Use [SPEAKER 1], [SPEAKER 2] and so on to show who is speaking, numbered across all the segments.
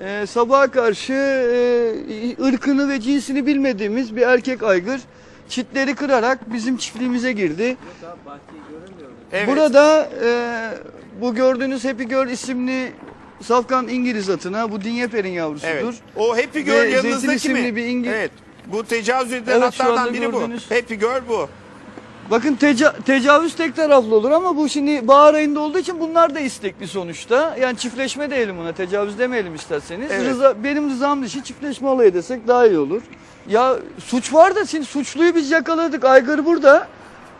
[SPEAKER 1] e, sabaha karşı e, ırkını ve cinsini bilmediğimiz bir erkek aygır çitleri kırarak bizim çiftliğimize girdi.
[SPEAKER 2] Evet.
[SPEAKER 1] Burada e, bu gördüğünüz Happy Girl isimli safkan İngiliz atına bu Dinyeper'in yavrusudur.
[SPEAKER 2] Evet. O Happy Girl
[SPEAKER 1] Ve
[SPEAKER 2] yanınızdaki mi?
[SPEAKER 1] bir İngiliz-
[SPEAKER 2] Evet. Bu tecavüz edilen
[SPEAKER 1] Evet,
[SPEAKER 2] atlardan biri bu. Happy Girl bu.
[SPEAKER 1] Bakın teca- tecavüz tek taraflı olur ama bu şimdi bahar ayında olduğu için bunlar da istekli sonuçta. Yani çiftleşme diyelim buna tecavüz demeyelim isterseniz.
[SPEAKER 2] Evet.
[SPEAKER 1] Rıza, benim rızam dışı çiftleşme olayı desek daha iyi olur. Ya suç var da şimdi suçluyu biz yakaladık. Aygır burada.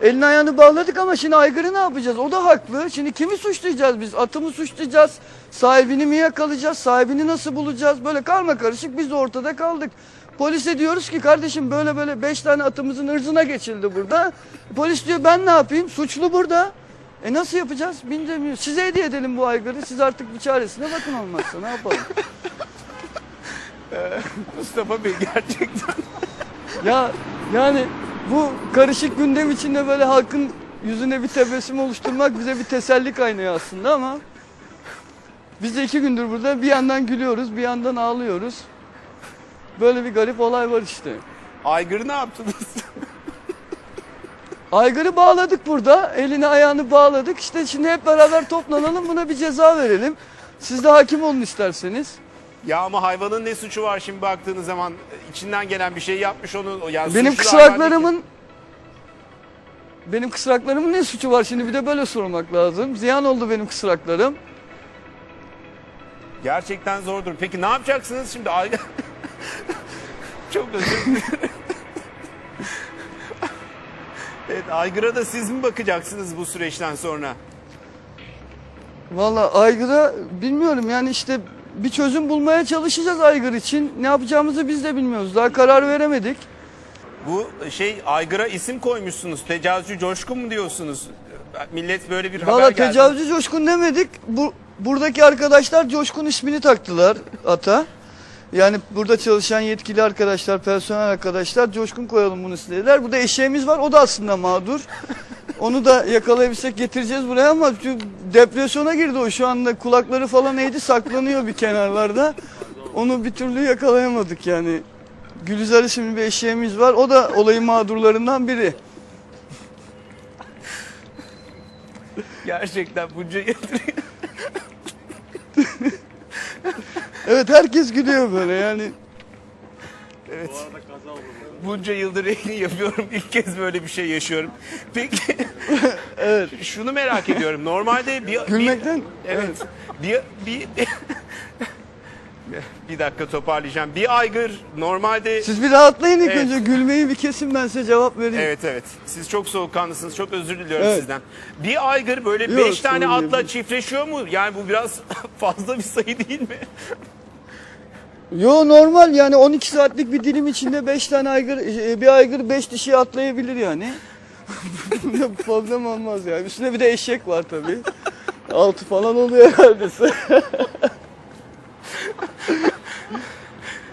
[SPEAKER 1] Elini ayağını bağladık ama şimdi aygırı ne yapacağız? O da haklı. Şimdi kimi suçlayacağız biz? Atı mı suçlayacağız? Sahibini mi yakalayacağız? Sahibini nasıl bulacağız? Böyle karma karışık biz de ortada kaldık. Polise diyoruz ki kardeşim böyle böyle beş tane atımızın ırzına geçildi burada. Polis diyor ben ne yapayım? Suçlu burada. E nasıl yapacağız? Bilmiyorum. Size hediye edelim bu aygırı. Siz artık bir çaresine bakın olmazsa ne yapalım?
[SPEAKER 2] Mustafa Bey gerçekten.
[SPEAKER 1] Ya yani bu karışık gündem içinde böyle halkın yüzüne bir tebessüm oluşturmak bize bir teselli kaynağı aslında ama biz de iki gündür burada bir yandan gülüyoruz bir yandan ağlıyoruz. Böyle bir garip olay var işte.
[SPEAKER 2] Aygır'ı ne yaptınız?
[SPEAKER 1] Aygırı bağladık burada. Elini ayağını bağladık. İşte şimdi hep beraber toplanalım buna bir ceza verelim. Siz de hakim olun isterseniz.
[SPEAKER 2] Ya ama hayvanın ne suçu var şimdi baktığınız zaman içinden gelen bir şey yapmış onun. Yani
[SPEAKER 1] Benim
[SPEAKER 2] suçlu hayvan
[SPEAKER 1] kısraklarımın benim kısraklarımın ne suçu var şimdi bir de böyle sormak lazım. Ziyan oldu benim kısraklarım.
[SPEAKER 2] Gerçekten zordur. Peki ne yapacaksınız şimdi? Çok özür dilerim. evet, Aygır'a da siz mi bakacaksınız bu süreçten sonra?
[SPEAKER 1] Valla aygıra bilmiyorum yani işte bir çözüm bulmaya çalışacağız aygır için. Ne yapacağımızı biz de bilmiyoruz. Daha karar veremedik.
[SPEAKER 2] Bu şey Aygır'a isim koymuşsunuz. Tecavüzcü Coşkun mu diyorsunuz? Millet böyle bir haber
[SPEAKER 1] Valla
[SPEAKER 2] geldi.
[SPEAKER 1] tecavüzcü Coşkun demedik. Bu buradaki arkadaşlar Coşkun ismini taktılar ata. Yani burada çalışan yetkili arkadaşlar, personel arkadaşlar Coşkun koyalım bunu istediler. Burada eşeğimiz var. O da aslında mağdur. Onu da yakalayabilsek getireceğiz buraya ama depresyona girdi o şu anda kulakları falan eğdi saklanıyor bir kenarlarda. Onu bir türlü yakalayamadık yani. Gülizar isimli bir eşeğimiz var. O da olayın mağdurlarından biri.
[SPEAKER 2] Gerçekten bunca yıldır
[SPEAKER 1] Evet herkes gülüyor böyle yani.
[SPEAKER 2] Evet. Bunca yıldır yayın yapıyorum. İlk kez böyle bir şey yaşıyorum. Peki
[SPEAKER 1] Evet.
[SPEAKER 2] şunu merak ediyorum. Normalde bir
[SPEAKER 1] Gülmekten
[SPEAKER 2] bir, evet. Bir bir bir dakika toparlayacağım. Bir aygır normalde
[SPEAKER 1] Siz bir rahatlayın ilk
[SPEAKER 2] Evet.
[SPEAKER 1] önce gülmeyi bir kesin ben size cevap vereyim.
[SPEAKER 2] Evet evet. Siz çok soğukkanlısınız. Çok özür diliyorum
[SPEAKER 1] Evet.
[SPEAKER 2] sizden. Bir aygır böyle
[SPEAKER 1] Yok,
[SPEAKER 2] beş tane
[SPEAKER 1] sorun değil.
[SPEAKER 2] atla çiftleşiyor mu? Yani bu biraz fazla bir sayı değil mi?
[SPEAKER 1] Yo normal yani 12 saatlik bir dilim içinde 5 tane aygır e, bir aygır 5 dişi atlayabilir yani. Problem olmaz yani. Üstüne bir de eşek var tabii. Altı falan oluyor herhalde.